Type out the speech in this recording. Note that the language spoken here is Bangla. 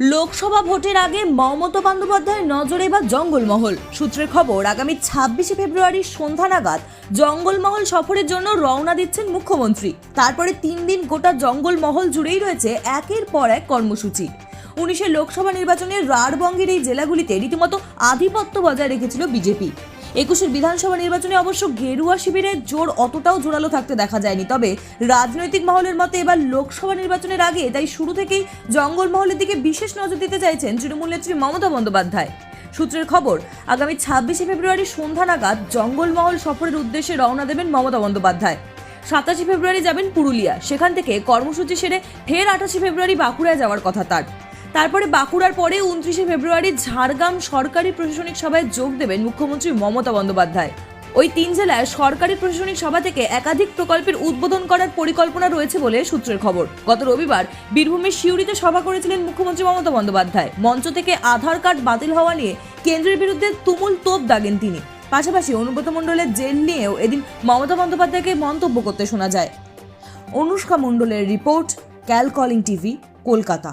লোকসভা ভোটের আগে মমতা বন্দ্যোপাধ্যায়ের নজরে এবার জঙ্গলমহল। সূত্রের খবর, আগামী ছাব্বিশে ফেব্রুয়ারি সন্ধ্যা নাগাদ জঙ্গলমহল সফরের জন্য রওনা দিচ্ছেন মুখ্যমন্ত্রী। তারপরে তিন দিন গোটা জঙ্গলমহল জুড়েই রয়েছে একের পর এক কর্মসূচি। উনিশের লোকসভা নির্বাচনে রাঢ়বঙ্গের এই জেলাগুলিতে রীতিমতো আধিপত্য বজায় রেখেছিল বিজেপি। একুশের বিধানসভা নির্বাচনে অবশ্য গেরুয়া শিবিরের জোর অতটাও জোরালো থাকতে দেখা যায়নি। তবে রাজনৈতিক মহলের মতে এবার লোকসভা নির্বাচনের আগে তাই শুরু থেকেই জঙ্গলমহলের দিকে বিশেষ নজর দিতে চাইছেন তৃণমূল নেত্রী মমতা বন্দ্যোপাধ্যায়। সূত্রের খবর, আগামী ছাব্বিশে ফেব্রুয়ারি সন্ধ্যা নাগাদ জঙ্গলমহল সফরের উদ্দেশ্যে রওনা দেবেন মমতা বন্দ্যোপাধ্যায়। সাতাশে ফেব্রুয়ারি যাবেন পুরুলিয়া। সেখান থেকে কর্মসূচি সেরে ফের আঠাশে ফেব্রুয়ারি বাঁকুড়ায় যাওয়ার কথা তার। তারপরে বাঁকুড়ার পরে উনত্রিশে ফেব্রুয়ারি ঝাড়গ্রাম সরকারি প্রশাসনিক সভায় যোগ দেবেন মুখ্যমন্ত্রী মমতা বন্দ্যোপাধ্যায়। ওই তিন জেলায় সরকারি প্রশাসনিক সভা থেকে একাধিক প্রকল্পের উদ্বোধন করার পরিকল্পনা রয়েছে বলে সূত্রের খবর। গত রবিবার বীরভূমের সিউড়িতে সভা করেছিলেন মুখ্যমন্ত্রী মমতা বন্দ্যোপাধ্যায়। মঞ্চ থেকে আধার কার্ড বাতিল হওয়া নিয়ে কেন্দ্রের বিরুদ্ধে তুমুল তোপ দাগেন তিনি। পাশাপাশি অনুব্রত মণ্ডলের জেল নিয়েও এদিন মমতা বন্দ্যোপাধ্যায়কে মন্তব্য করতে শোনা যায়। অনুষ্কা মণ্ডলের report, Cal Calling TV, Kolkata.